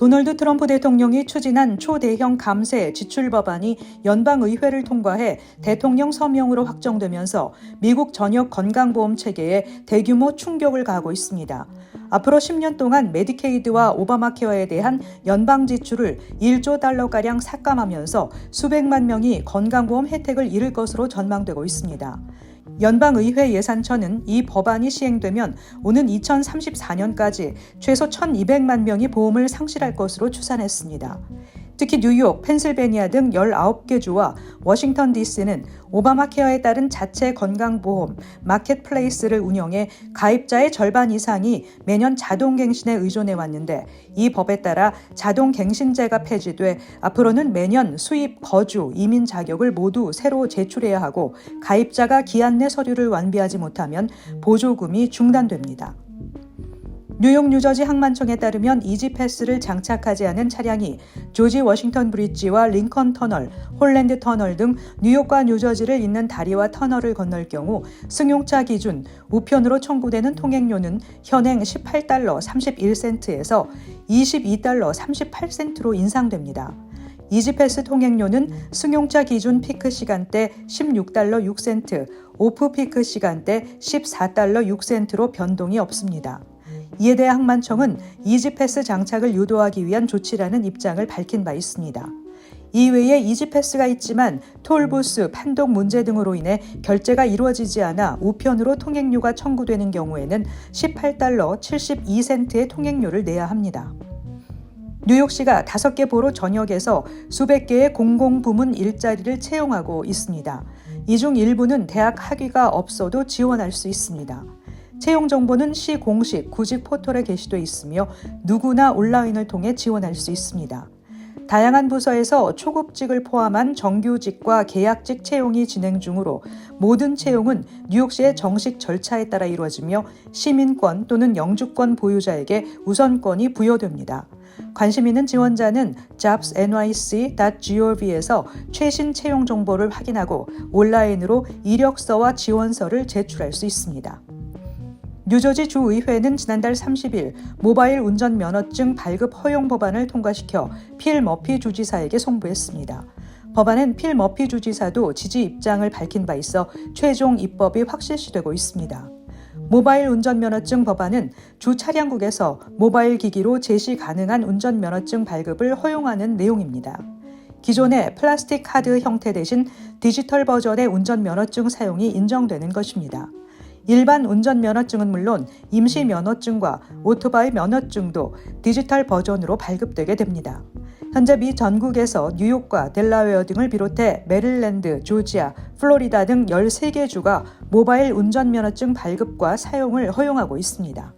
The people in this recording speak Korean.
도널드 트럼프 대통령이 추진한 초대형 감세 지출 법안이 연방의회를 통과해 대통령 서명으로 확정되면서 미국 전역 건강보험 체계에 대규모 충격을 가하고 있습니다. 앞으로 10년 동안 메디케이드와 오바마케어에 대한 연방 지출을 1조 달러가량 삭감하면서 수백만 명이 건강보험 혜택을 잃을 것으로 전망되고 있습니다. 연방의회 예산처는 이 법안이 시행되면 오는 2034년까지 최소 1,200만 명이 보험을 상실할 것으로 추산했습니다. 특히 뉴욕, 펜실베니아 등 19개 주와 워싱턴 DC는 오바마 케어에 따른 자체 건강보험 마켓플레이스를 운영해 가입자의 절반 이상이 매년 자동 갱신에 의존해 왔는데 이 법에 따라 자동 갱신제가 폐지돼 앞으로는 매년 수입, 거주, 이민 자격을 모두 새로 제출해야 하고 가입자가 기한 내 서류를 완비하지 못하면 보조금이 중단됩니다. 뉴욕 뉴저지 항만청에 따르면 이지 패스를 장착하지 않은 차량이 조지 워싱턴 브릿지와 링컨 터널, 홀랜드 터널 등 뉴욕과 뉴저지를 잇는 다리와 터널을 건널 경우 승용차 기준 우편으로 청구되는 통행료는 현행 18달러 31센트에서 22달러 38센트로 인상됩니다. 이지패스 통행료는 승용차 기준 피크 시간대 16달러 6센트, 오프 피크 시간대 14달러 6센트로 변동이 없습니다. 이에 대해 항만청은 이지패스 장착을 유도하기 위한 조치라는 입장을 밝힌 바 있습니다. 이외에 이지패스가 있지만 톨부스, 판독 문제 등으로 인해 결제가 이루어지지 않아 우편으로 통행료가 청구되는 경우에는 18달러 72센트의 통행료를 내야 합니다. 뉴욕시가 다섯 개 보로 전역에서 수백 개의 공공부문 일자리를 채용하고 있습니다. 이 중 일부는 대학 학위가 없어도 지원할 수 있습니다. 채용 정보는 시 공식 구직 포털에 게시돼 있으며 누구나 온라인을 통해 지원할 수 있습니다. 다양한 부서에서 초급직을 포함한 정규직과 계약직 채용이 진행 중으로 모든 채용은 뉴욕시의 정식 절차에 따라 이루어지며 시민권 또는 영주권 보유자에게 우선권이 부여됩니다. 관심 있는 지원자는 jobsnyc.gov에서 최신 채용 정보를 확인하고 온라인으로 이력서와 지원서를 제출할 수 있습니다. 뉴저지 주의회는 지난달 30일 모바일 운전 면허증 발급 허용 법안을 통과시켜 필 머피 주지사에게 송부했습니다. 법안은 필 머피 주지사도 지지 입장을 밝힌 바 있어 최종 입법이 확실시되고 있습니다. 모바일 운전면허증 법안은 주 차량국에서 모바일 기기로 제시 가능한 운전면허증 발급을 허용하는 내용입니다. 기존의 플라스틱 카드 형태 대신 디지털 버전의 운전면허증 사용이 인정되는 것입니다. 일반 운전면허증은 물론 임시 면허증과 오토바이 면허증도 디지털 버전으로 발급되게 됩니다. 현재 미 전국에서 뉴욕과 델라웨어 등을 비롯해 메릴랜드, 조지아, 플로리다 등 13개 주가 모바일 운전면허증 발급과 사용을 허용하고 있습니다.